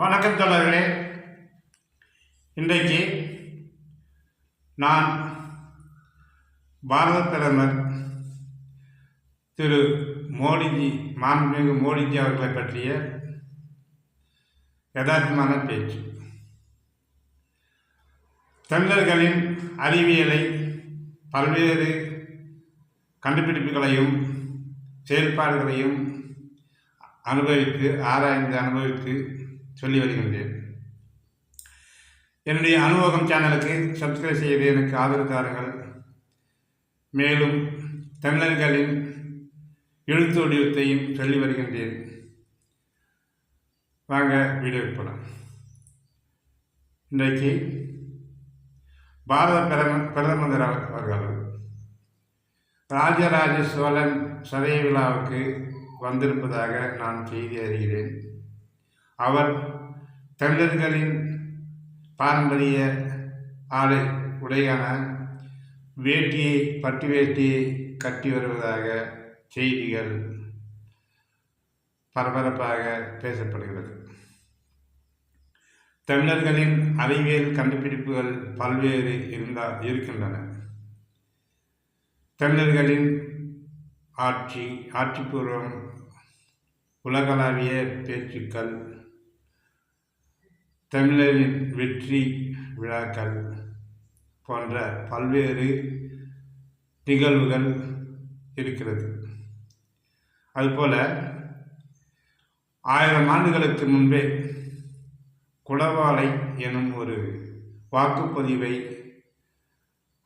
வணக்கம் தோழர்களே. இன்றைக்கு நான் பாரத பிரதமர் திரு மோடிஜி மாண்புமிகு மோடிஜி அவர்களை பற்றிய யதார்த்தமான பேச்சு. தமிழர்களின் அறிவியலை பல்வேறு கண்டுபிடிப்புகளையும் செயல்பாடுகளையும் அனுபவித்து ஆராய்ந்து அனுபவித்து சொல்லி வருகின்றேன். என்னுடைய அனுபவம் சேனலுக்கு சப்ஸ்கிரைப் செய்து எனக்கு ஆதரவு தாருங்கள். மேலும் தமிழர்களின் எழுத்து வடிவத்தையும் சொல்லி வருகின்றேன். வாங்க வீடியோ போகலாம் இன்றைக்கு பாரத பிரதம பிரதமர் அவர்கள் ராஜராஜ சோழன் சதய விழாவுக்கு வந்திருப்பதாக நான் செய்தி அறிகிறேன். அவர் தமிழர்களின் பாரம்பரிய ஆடை உடையான வேட்டியை பட்டு வேட்டியை கட்டி வருவதாக செய்திகள் பரபரப்பாக பேசப்படுகிறது. தமிழர்களின் அறிவியல் கண்டுபிடிப்புகள் பல்வேறு இருந்தால் இருக்கின்றன. தமிழர்களின் ஆட்சி ஆட்சிபூர்வம் உலகளாவிய பேச்சுக்கள் தமிழரின் வெற்றி விழாக்கள் போன்ற பல்வேறு நிகழ்வுகள் இருக்கிறது. அதுபோல ஆயிரம் ஆண்டுகளுக்கு முன்பே குடவாளை எனும் ஒரு வாக்குப்பதிவை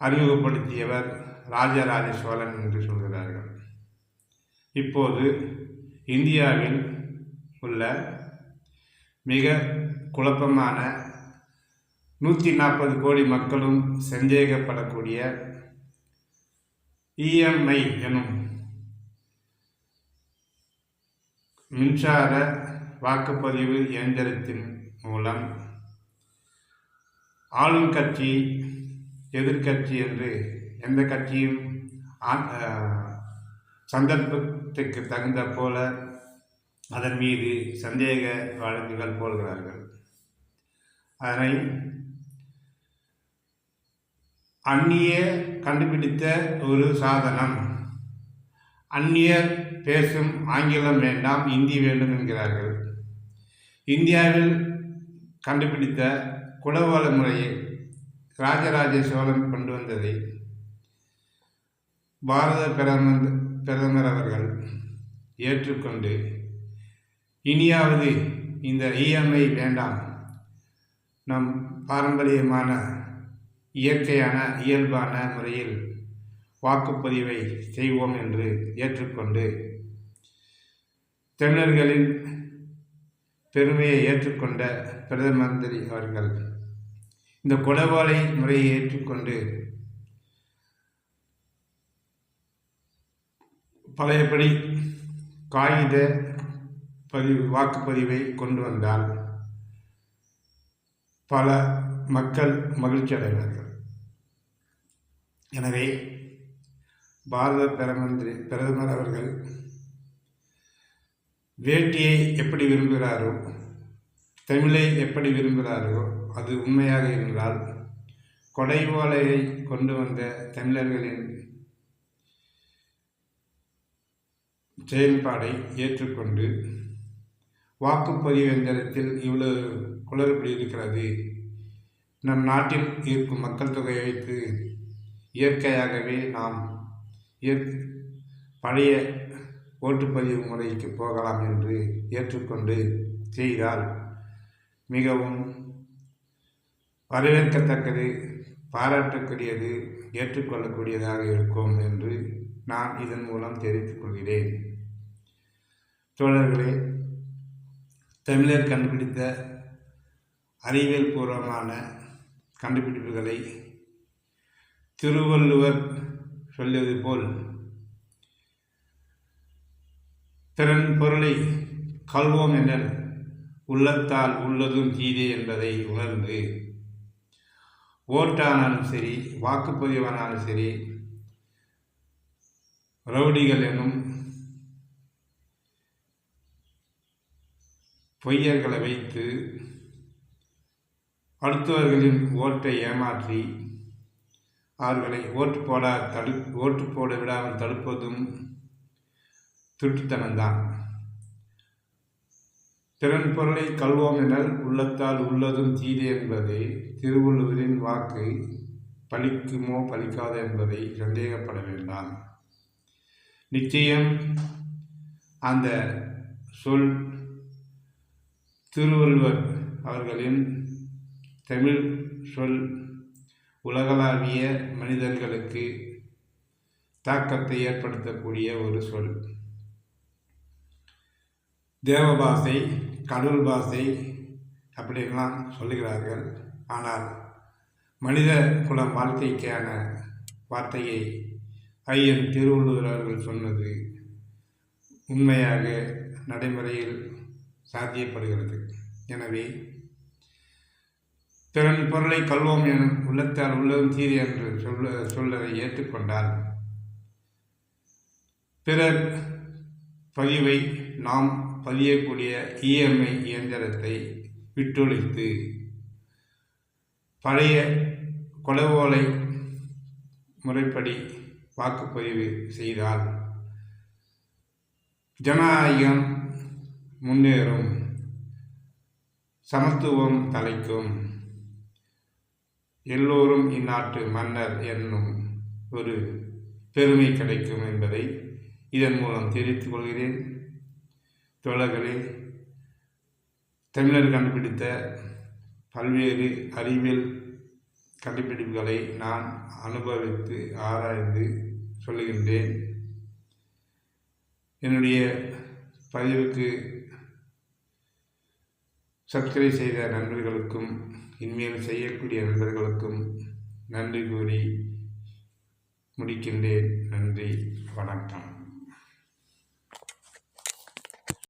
அறிமுகப்படுத்தியவர் ராஜராஜ சோழன் என்று சொல்கிறார்கள். இப்போது இந்தியாவில் உள்ள மிக குழப்பமான நூற்றி நாற்பது கோடி மக்களும் சந்தேகப்படக்கூடிய இஎம்ஐ எனும் மின்சார வாக்குப்பதிவு இயந்திரத்தின் மூலம் ஆளும் கட்சி எதிர்கட்சி என்று எந்த கட்சியும் சந்தர்ப்பத்துக்கு தகுந்த போல அதன் மீது சந்தேக வழக்குகள் போடுகிறார்கள். அதனை அந்நிய கண்டுபிடித்த ஒரு சாதனம். அந்நியர் பேசும் ஆங்கிலம் வேண்டாம் இந்தி வேண்டும் என்கிறார்கள். இந்தியாவில் கண்டுபிடித்த குடவாள முறையை ராஜராஜ சோழன் கொண்டு வந்ததை பாரத பிரதமர் பிரதமர் அவர்கள் ஏற்றுக்கொண்டு இனியாவது இந்த இஎம்ஐ வேண்டாம் நம் பாரம்பரியமான இயற்கையான இயல்பான முறையில் வாக்குப்பதிவை செய்வோம் என்று ஏற்றுக்கொண்டு தமிழர்களின் பெருமையை ஏற்றுக்கொண்ட பிரதம மந்திரி அவர்கள் இந்த குடவாளை முறையை ஏற்றுக்கொண்டு பழையபடி காகித பதிவு வாக்குப்பதிவை கொண்டு வந்தால் பல மக்கள் மகிழ்ச்சி அடைவார்கள் எனவே பாரத பிரமந்திரி பிரதமர் அவர்கள் வேட்டியை எப்படி விரும்புகிறாரோ தமிழை எப்படி விரும்புகிறாரோ அது உண்மையாக இருந்தால் கொடைவோலையை கொண்டு வந்த தமிழர்களின் செயல்பாடை ஏற்றுக்கொண்டு வாக்குப்பதிவு எந்திரத்தில் இவ்வளவு குளறுபடி இருக்கிறது. நம் நாட்டில் இருக்கும் மக்கள் தொகையை வைத்து இயற்கையாகவே நாம் பழைய ஓட்டுப்பதிவு முறைக்கு போகலாம் என்று ஏற்றுக்கொண்டு செய்தால் மிகவும் வரவேற்கத்தக்கது பாராட்டக்கூடியது ஏற்றுக்கொள்ளக்கூடியதாக இருக்கும் என்று நான் இதன் மூலம் தெரிவித்துக் கொள்கிறேன். தோழர்களே தமிழர் கண்டுபிடித்த அறிவியல் பூர்வமான கண்டுபிடிப்புகளை திருவள்ளுவர் சொல்வது போல் திறன் பொருளை கல்வோம் எனல் உள்ளத்தால் உள்ளதும் தீதே என்பதை உணர்ந்து ஓட்டானாலும் சரி வாக்குப்பதிவானாலும் சரி ரவுடிகள் எனும் பொய்யர்களை வைத்து மருத்துவர்களின் ஓட்டை ஏமாற்றி அவர்களை ஓட்டு போட தடு ஓட்டு போட விடாமல் தடுப்பதும் திருட்டுத்தனம்தான். திறன் பொருளை கல்வோம் எனல் உள்ளத்தால் உள்ளதும் தீது என்பது திருவள்ளுவரின் வாக்கு பலிக்குமோ பலிக்காது என்பதை சந்தேகப்பட வேண்டாம். நிச்சயம் அந்த சொல் திருவள்ளுவர் அவர்களின் தமிழ் சொல் உலகளாவிய மனிதர்களுக்கு தாக்கத்தை ஏற்படுத்தக்கூடிய ஒரு சொல். தேவபாசை கடவுள் பாசை அப்படின்லாம் சொல்லுகிறார்கள். ஆனால் மனித குலம் வாழ்க்கைக்கான வார்த்தையை ஐயன் திருவள்ளுவர் அவர்கள் சொன்னது உண்மையாக நடைமுறையில் சாத்தியப்படுகிறது. எனவே பிறன் பொருளை கல்வோம் எனும் உள்ளத்தால் உள்ளதும் தீது என்று சொல்ல சொல்லதை ஏற்றுக்கொண்டால் பிறர் பதிவை நாம் பதியக்கூடிய இஎம்ஐ இயந்திரத்தை விட்டொழித்து பழைய கொலவோலை முறைப்படி வாக்குப்பதிவு செய்தால் ஜனநாயகம் முன்னேறும் சமத்துவம் தலைக்கும். எல்லோரும் இந்நாட்டு மன்னர் என்னும் ஒரு பெருமை கிடைக்கும் என்பதை இதன் மூலம் தெரிவித்துக் கொள்கிறேன். தோழர்களே தமிழர் கண்டுபிடித்த பல்வேறு அறிவியல் கண்டுபிடிப்புகளை நான் அனுபவித்து ஆராய்ந்து சொல்லுகின்றேன். என்னுடைய பதிவுக்கு சப்ஸ்கிரைப் செய்த நண்பர்களுக்கும் இனிமேல் செய்யக்கூடிய நண்பர்களுக்கும் நன்றி கூறி முடிக்கின்றேன். நன்றி. வணக்கம்.